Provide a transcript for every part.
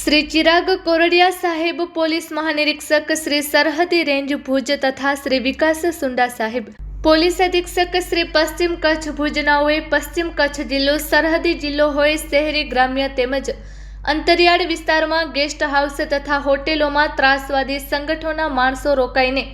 શ્રી ચિરાગ કોરડિયા સાહેબ, પોલીસ મહાનિરીક્ષક શ્રી સરહદી રેન્જ ભુજ તથા શ્રી વિકાસ સુંડા સાહેબ. પોલીસ અધિક્ષક શ્રી પશ્ચિમ કચ્છ ભુજનાઓએ પશ્ચિમ કચ્છ જિલ્લો, સરહદી જિલ્લો હોય, શહેરી ગ્રામ્ય તેમજ અંતરિયાળ વિસ્તારમાં ગેસ્ટ હાઉસ તથા હોટેલોમાં ત્રાસવાદી સંગઠનોના માણસો રોકાઈને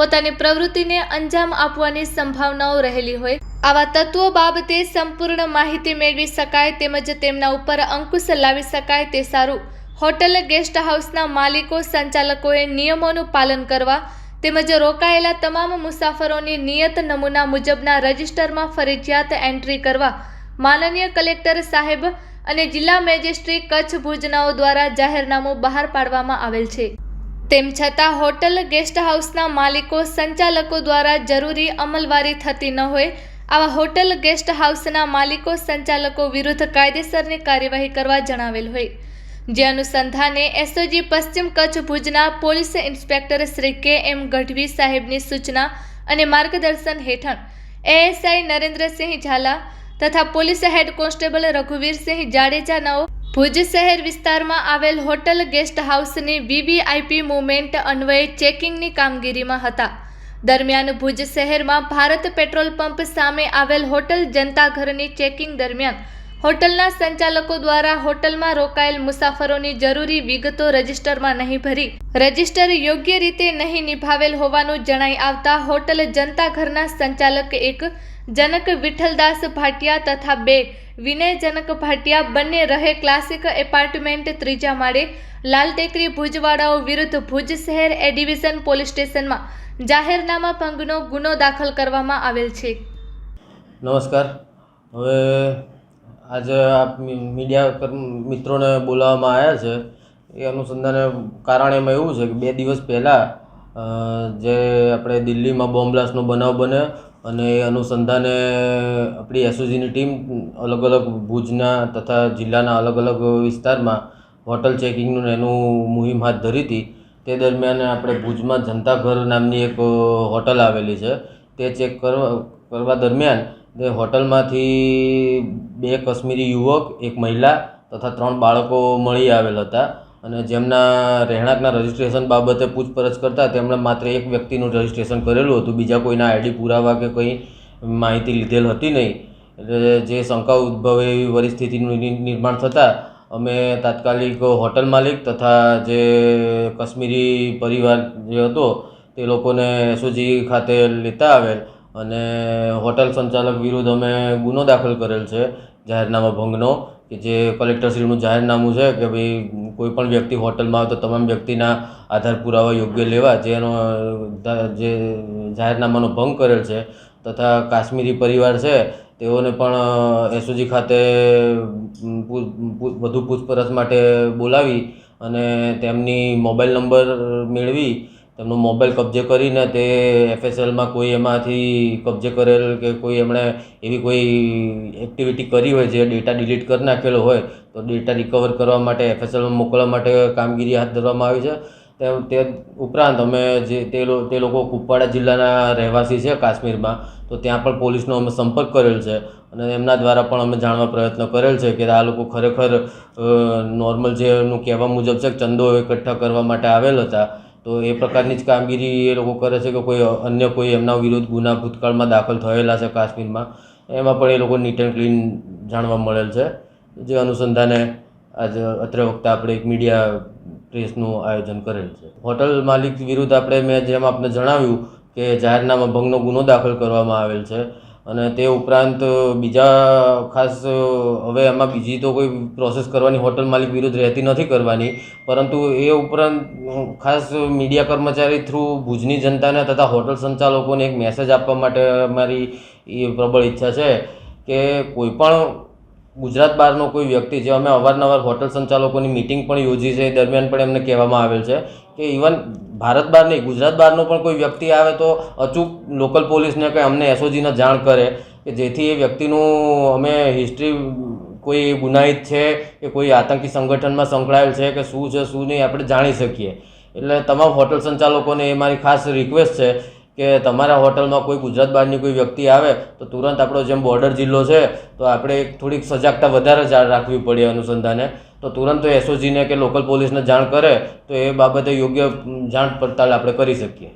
પોતાની પ્રવૃત્તિને અંજામ આપવાની સંભાવનાઓ રહેલી હોય. આવા તત્વો બાબતે સંપૂર્ણ માહિતી મેળવી શકાય તેમજ તેમના ઉપર અંકુશ લાવી શકાય તે સારું. હોટલ ગેસ્ટ હાઉસના માલિકો, સંચાલકોએ નિયમોનું પાલન કરવા તેમજ રોકાયેલા તમામ મુસાફરોની નિયત નમૂના મુજબના રજિસ્ટરમાં ફરજિયાત એન્ટ્રી કરવા માનનીય કલેક્ટર સાહેબ અને જિલ્લા મેજિસ્ટ્રી કચ્છ ભુજનાઓ દ્વારા જાહેરનામું બહાર પાડવામાં આવેલ છે. તેમ છતાં હોટલ ગેસ્ટ હાઉસના માલિકો, સંચાલકો દ્વારા જરૂરી અમલવારી થતી ન હોય આવા હોટલ ગેસ્ટ હાઉસના માલિકો, સંચાલકો વિરુદ્ધ કાયદેસરની કાર્યવાહી કરવા જણાવેલ હોય. જે અનુસંધાને એસઓજી પશ્ચિમ કચ્છ ભુજના પોલીસ ઇન્સ્પેક્ટર શ્રી કે એમ ગઢવી સાહેબની સૂચના અને માર્ગદર્શન હેઠળ એએસઆઈ નરેન્દ્રસિંહ ઝાલા તથા પોલીસ હેડ કોન્સ્ટેબલ રઘુવીરસિંહ જાડેજાનાઓ ભુજ શહેર વિસ્તારમાં આવેલ હોટલ ગેસ્ટ હાઉસની વીવીઆઈપી મુવમેન્ટ અન્વયે ચેકિંગની કામગીરીમાં હતા. દરમિયાન ભુજ શહેરમાં ભારત પેટ્રોલ પંપ સામે આવેલ હોટલ જનતા ઘરની ચેકિંગ દરમિયાન હોટલના સંચાલકો દ્વારા હોટલમાં રોકાયેલ મુસાફરોની જરૂરી વિગતો રજિસ્ટરમાં નહીં ભરી, રજિસ્ટર યોગ્ય રીતે નહીં નિભાવેલ હોવાનું જણાઈ આવતા હોટલ જનતા ઘરના સંચાલક એક, જનક વિઠ્ઠલદાસ ભાટિયા તથા બે વિનય જનક ભાટિયા બંને રહે ક્લાસિક એપાર્ટમેન્ટ ત્રીજા માળે લાલ ટેકરી ભુજવાડાઓ વિરુદ્ધ ભુજ શહેર એ ડિવિઝન પોલીસ સ્ટેશનમાં જાહેરનામા ભંગનો ગુનો દાખલ કરવામાં આવેલ છે. નમસ્કાર. હવે આજે આ મીડિયા મિત્રોને બોલાવવામાં આવ્યા છે. એ અનુસંધાને કારણ એમાં એવું છે કે બે દિવસ પહેલાં જે આપણે દિલ્હીમાં બોમ્બ બ્લાસ્ટનો બનાવ બન્યો અને એ અનુસંધાને આપણી એસઓજીની ટીમ અલગ અલગ ભુજના તથા જિલ્લાના અલગ અલગ વિસ્તારમાં હોટલ ચેકિંગનું એનું મુહિમ હાથ ધરી હતી. તે દરમિયાન આપણે ભુજમાં જનતા ઘર નામની એક હોટલ આવેલી છે. તે ચેક કરવા કરવા દરમિયાન તે હોટલમાંથી બે કાશ્મીરી યુવક, એક મહિલા તથા ત્રણ બાળકો મળી આવેલ હતા અને જેમના રહેણાંકના રજિસ્ટ્રેશન બાબતે પૂછપરછ કરતાં તેમણે માત્ર એક વ્યક્તિનું રજિસ્ટ્રેશન કરેલું હતું. બીજા કોઈના આઈડી પુરાવા કે કંઈ માહિતી લીધેલ હતી નહીં. એટલે જે શંકા ઉદ્ભવે એવી પરિસ્થિતિનું નિર્માણ થતાં અમે તાત્કાલિક હોટલ માલિક તથા જે કાશ્મીરી પરિવાર જે હતો, તે લોકોને એસઓજી ખાતે લેતા આવેલ અને હોટલ સંચાલક વિરુદ્ધ અમે ગુનો દાખલ કરેલ છે, જાહેરનામા ભંગનો, કે જે કલેક્ટરશ્રીનું જાહેરનામું છે કે ભાઈ કોઈપણ વ્યક્તિ હોટલમાં આવે તો તમામ વ્યક્તિના આધાર પુરાવા યોગ્ય લેવા, જેનો, જે જાહેરનામાનો ભંગ કરેલ છે, તથા કાશ્મીરી પરિવાર છે તેઓને પણ એસઓજી ખાતે વધુ પૂછપરછ માટે બોલાવી અને તેમની મોબાઈલ નંબર મેળવી, તેમનો મોબાઈલ કબજે કરીને તે એફએસએલમાં કોઈ એમાંથી કબજે કરેલ કે કોઈ એમણે એવી કોઈ એક્ટિવિટી કરી હોય જે ડેટા ડિલીટ કરી નાખેલો હોય, તો ડેટા રિકવર કરવા માટે એફએસએલમાં મોકલવા માટે કામગીરી હાથ ધરવામાં આવી છે. તે તે ઉપરાંત અમે જે તે તે લોકો કુપવાડા જિલ્લાના રહેવાસી છે કાશ્મીરમાં, તો ત્યાં પણ પોલીસનો અમે સંપર્ક કરેલ છે અને એમના દ્વારા પણ અમે જાણવા પ્રયત્ન કરેલ છે કે આ લોકો ખરેખર નોર્મલ જે એમનું કહેવા મુજબ છે ચંદો એકઠા કરવા માટે આવેલ હતા. તો એ પ્રકારની જ કામગીરી એ લોકો કરે છે કે કોઈ અન્ય કોઈ એમના વિરુદ્ધ ગુના ભૂતકાળમાં દાખલ થયેલા છે કાશ્મીરમાં, એમાં પણ એ લોકો નીટ એન્ડ ક્લીન જાણવા મળેલ છે. જે અનુસંધાને આજે અત્રે વખતે આપણે એક મીડિયા પ્રેસનું આયોજન કરેલ છે. હોટલ માલિક વિરુદ્ધ આપણે મેં જેમ આપને જણાવ્યું કે જાહેરનામા ભંગનો ગુનો દાખલ કરવામાં આવેલ છે અને તે ઉપરાંત બીજા ખાસ, હવે એમાં બીજી તો કોઈ પ્રોસેસ કરવાની હોટલ માલિક વિરુદ્ધ રહેતી નથી કરવાની, પરંતુ એ ઉપરાંત ખાસ મીડિયા કર્મચારી થ્રુ ભુજની જનતાને તથા હોટલ સંચાલકોને એક મેસેજ આપવા માટે મારી એ પ્રબળ ઈચ્છા છે કે કોઈ પણ ગુજરાત બહારનો કોઈ વ્યક્તિ જે અમે અવારનવાર હોટલ સંચાલકોની મિટિંગ પણ યોજી છે એ દરમિયાન પણ એમને કહેવામાં આવેલ છે કે ઇવન ભારત બહાર નહીં ગુજરાત બહારનો પણ કોઈ વ્યક્તિ આવે તો અચૂક લોકલ પોલીસને કે અમને એસઓજીને જાણ કરે કે જેથી એ વ્યક્તિનું અમે હિસ્ટ્રી કોઈ ગુનાહિત છે કે કોઈ આતંકી સંગઠનમાં સંકળાયેલ છે કે શું છે, શું નહીં, આપણે જાણી શકીએ. એટલે તમામ હોટલ સંચાલકોને એ મારી ખાસ રિક્વેસ્ટ છે કે તમારા હોટલમાં કોઈ ગુજરાત બહારની કોઈ વ્યક્તિ આવે, તો તુરંત આપણો જેમ બોર્ડર જિલ્લો છે, તો આપણે એક થોડીક સજાગતા વધારે રાખવી પડે અનુસંધાને. તો તુરંત એસઓજીને કે લોકલ પોલીસને જાણ કરે, તો એ બાબતે યોગ્ય જાણ પડતાલ આપણે કરી શકીએ.